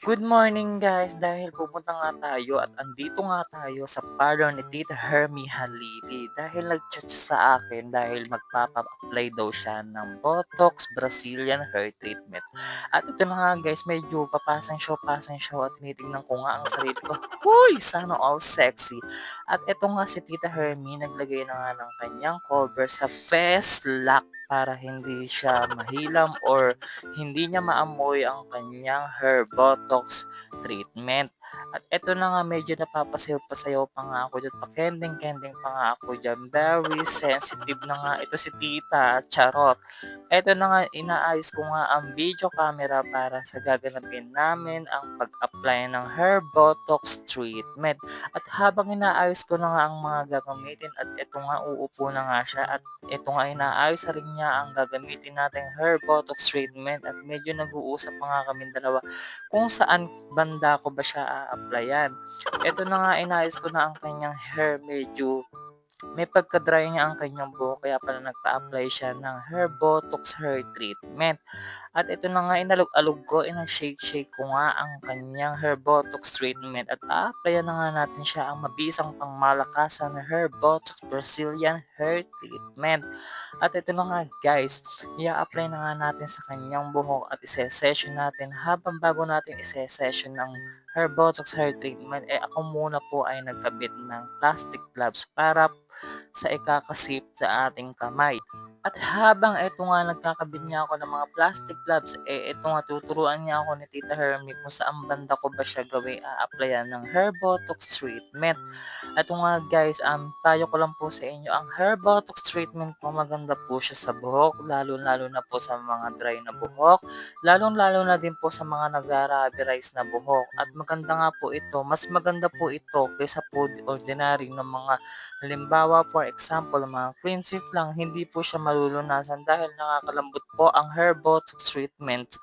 Good morning guys! Dahil pupunta nga tayo at andito nga tayo sa parlor ni Tita Hermie Halili dahil nag-chat sa akin dahil magpapa-apply daw siya ng Botox Brazilian Hair Treatment. At ito na nga guys, medyo papasang show, pasang show at tinitingnan ko nga ang sarili ko. Huy! Sana all sexy! At ito nga si Tita Hermie, naglagay na nga ng kanyang cover sa face lock para hindi siya mahilam or hindi niya maamoy ang kanyang hair botox treatment. At eto na nga medyo napapasayaw-pasayaw pa nga ako dyan, pa-kending-kending pa nga ako dyan. Very sensitive na nga ito si tita, charot. Eto na nga, inaayos ko nga ang video camera para sa gaganapin namin ang pag-apply ng hair botox treatment. At habang inaayos ko na nga ang mga gagamitin at ito nga uupo na nga siya at ito nga inaayos na rin niya ang gagamitin nating hair botox treatment at medyo nag-uusap pa nga kami dalawa kung saan banda ko ba siya a-applyan. Ito na nga inayos ko na ang kanyang hair medyo may pagka-dry niya ang kanyang buhok kaya pala nagpa-apply siya ng hair botox hair treatment. At ito na nga inalog-alog ko, ina-shake-shake ko nga ang kanyang hair botox treatment at a-applyan na nga natin siya ang mabisang pangmalakasan na hair botox Brazilian hair treatment. At ito na nga guys, i-apply na nga natin sa kanyang buhok at ise-session natin habang bago natin ise-session ng hair botox hair treatment, eh ako muna po ay nagkabit ng plastic gloves para sa ikakasip sa ating kamay. At habang ito nga nagkakabit niya ako ng mga plastic gloves, eh ito nga tuturuan niya ako ni Tita Hermie kung saan banda ko ba siya gawin a-applyan ng hair botox treatment. Ito nga guys, um, tayo ko lang po sa inyo, ang hair botox treatment po maganda po siya sa buhok, lalo-lalo na po sa mga dry na buhok, lalong-lalo na din po sa mga nagra-rubberize na buhok. At maganda nga po ito, mas maganda po ito kaysa po ordinary ng mga halimbawa for example, mga cream silk lang, hindi po siya malulunasan dahil nakakalambot po ang hair botox treatment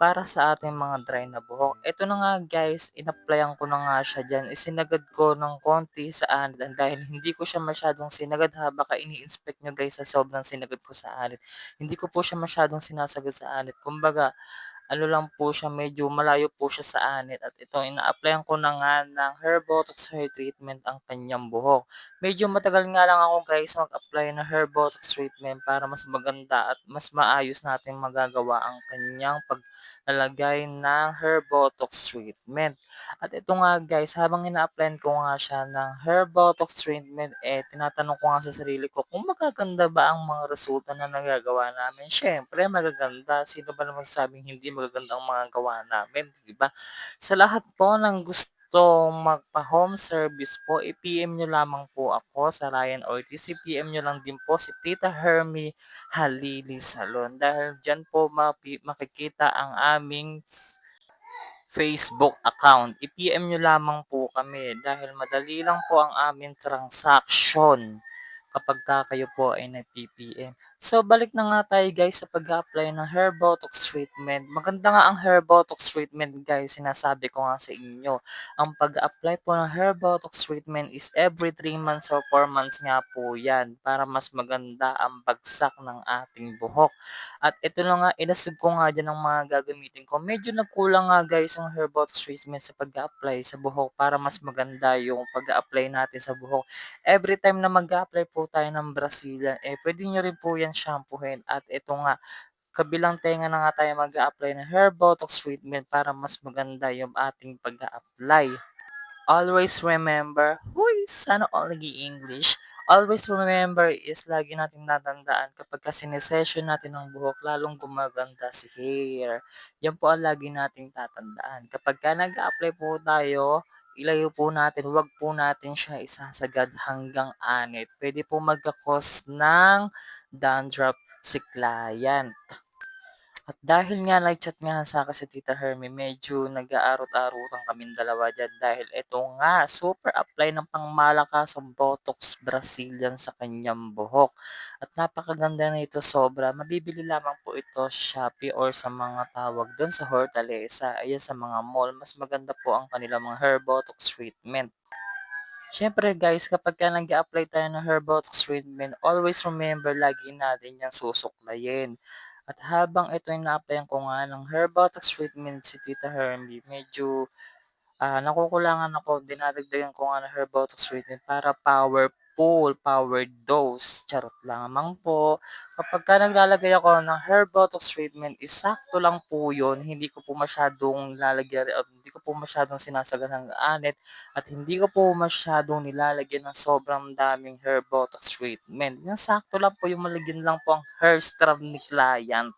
para sa ating mga dry na buhok. Ito na nga guys, in-applyan ko na nga siya dyan. Isinagad ko ng konti sa anit dahil hindi ko siya masyadong sinagad ha. Baka ini-inspect nyo guys sa sobrang sinagad ko sa anit. Hindi ko po siya masyadong sinasagad sa anit. Kumbaga, ano lang po siya, medyo malayo po siya sa anit at ito ina-applyan ko na nga ng hair botox hair treatment ang kanyang buhok. Medyo matagal nga lang ako guys mag-apply ng hair botox treatment para mas maganda at mas maayos natin magagawa ang kanyang paglalagay ng hair botox treatment. At ito nga guys, habang ina-applyan ko nga siya ng hair botox treatment, eh tinatanong ko nga sa sarili ko kung magaganda ba ang mga resulta na nagagawa namin. Syempre, magaganda. Sino ba naman sabing hindi magaganda ang mga gawa namin, di ba? Sa lahat po ng gusto magpa-home service po, i-PM nyo lamang po ako sa Ryan Ortiz. I-PM nyo lang din po si Tita Hermie Halili Salon dahil dyan po makikita ang aming Facebook account. I-PM nyo lamang po kami dahil madali lang po ang aming transaction kapag ka kayo po ay nag-PPM. So, balik na nga tayo guys sa pag-apply ng hair botox treatment. Maganda nga ang hair botox treatment guys, sinasabi ko nga sa inyo. Ang pag-apply po ng hair botox treatment is every 3 months or 4 months nga po yan para mas maganda ang bagsak ng ating buhok. At ito na nga, inasig ko nga dyan ang mga gagamitin ko. Medyo nagkulang nga guys ang hair botox treatment sa pag-apply sa buhok para mas maganda yung pag-apply natin sa buhok. Every time na mag-apply po tayo ng Brazilian, eh pwede nyo rin po yan shampoohin. At ito nga, kabilang tenga na nga tayo mag-apply ng hair botox treatment para mas maganda yung ating pag-apply. Always remember, huy, sana all nag-i-English. Always remember is lagi natin natandaan kapag kasi session natin ng buhok, lalong gumaganda si hair. Yan po ang lagi nating tatandaan. Kapag ka nag-apply po tayo, ilayo po natin, wag po natin siya isasagad hanggang anit. Pwede po magkakos ng dandruff siklayan. At dahil nga nag-chat nga sa akin si Tita Hermie, medyo nag-aarot-arutan kaming dalawa dyan dahil ito nga, super apply ng pangmalakasang Botox Brazilian sa kanyang buhok. At napakaganda na ito sobra. Mabibili lamang po ito Shopee or sa mga tawag doon sa Hortaleza, ayan sa mga mall. Mas maganda po ang kanilang mga hair Botox treatment. Siyempre guys, kapag ka nag apply tayo ng hair botox treatment, always remember lagi natin yung susuklayin. At habang ito'y na-applyan ko nga ng hair botox treatment si Tita Hermy, medyo Ah, nakukulangan ako, dinadagdagan ko nga ng hair botox treatment para powerful, power dose, charot lamang po. Kapagka naglalagay ako ng hair botox treatment is sakto lang po yun, hindi ko po masyadong nilalagyan at hindi ko po masyadong sinasagahan ng anit at hindi ko po masyadong nilalagyan ng sobrang daming hair botox treatment. Yung sakto lang po, yung malagyan lang po ang hair strand ni client.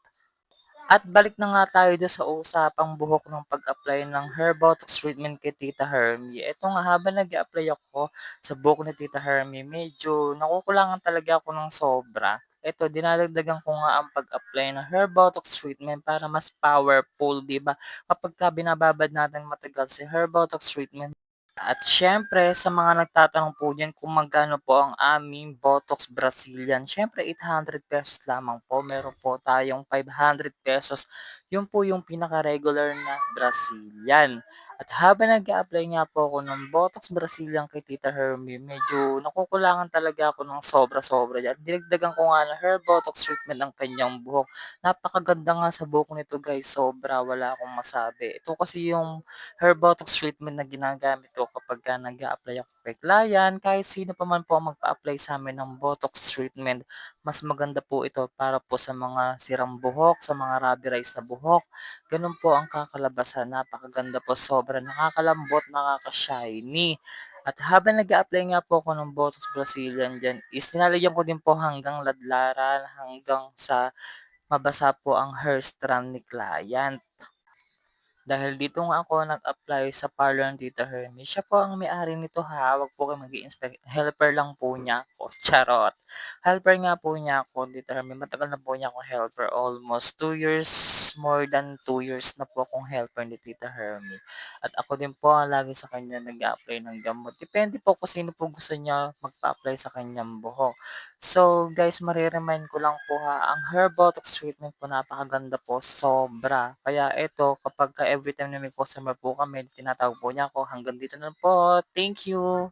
At balik na nga tayo dun sa usapang buhok ng pag-apply ng hair botox treatment kay Tita Hermy. Eto nga habang nag apply ako sa buhok ni Tita Hermy, medyo nakukulangan talaga ako ng sobra. Eto, dinadagdagan ko nga ang pag-apply ng hair botox treatment para mas powerful, 'di ba? Kapagka binababad natin matagal si hair botox treatment at siyempre sa mga nagtatanong po diyan kung magkano po ang aming Botox Brazilian, siyempre ₱800 lamang po. Meron po tayong ₱500. Yun po yung pinaka-regular na Brazilian. At habang nag-a-apply nga po ako ng Botox Brazilian kay Tita Hermie, medyo nakukulangan talaga ako ng sobra-sobra diyan. Dinagdagan ko nga ng hair botox treatment ang kanyang buhok. Napakaganda nga sa buhok nito guys, sobra, wala akong masabi. Ito kasi yung hair botox treatment na ginagamit ko kapagka nag-a-apply ako kay client, kahit sino pa man po ang magpa-apply sa'min ng botox treatment, mas maganda po ito para po sa mga sirang buhok, sa mga rubberized na buhok. Gano'n po ang kakalabasan, napakaganda po, sobra nakakalambot, nakaka-shiny. At habang nag-a-apply nga po ako ng Botox Brazilian diyan is nilalagyan ko din po hanggang ladlaran, hanggang sa mabasa po ang hair strand ni client. Dahil dito nga ako nag-apply sa parlor ng Tita Hermy, siya po ang may-ari nito ha, wag po kayong mag-i-inspect, helper lang po niya ako, charot. Helper nga po niya ako, Tita Hermy, matagal na po niya akong helper, almost 2 years, more than 2 years na po akong helper ni Tita Hermy. At ako din po ang lagi sa kanya nag-a-apply ng gamot. Depende po kung sino po gusto niya magpa-apply sa kanyang buhok. So guys, mare-remind ko lang po ha, ang hair botox treatment po napakaganda po, sobra. Kaya eto, kapag ka everytime na may customer po kami, tinatawag po niya ako. Hanggang dito na po. Thank you.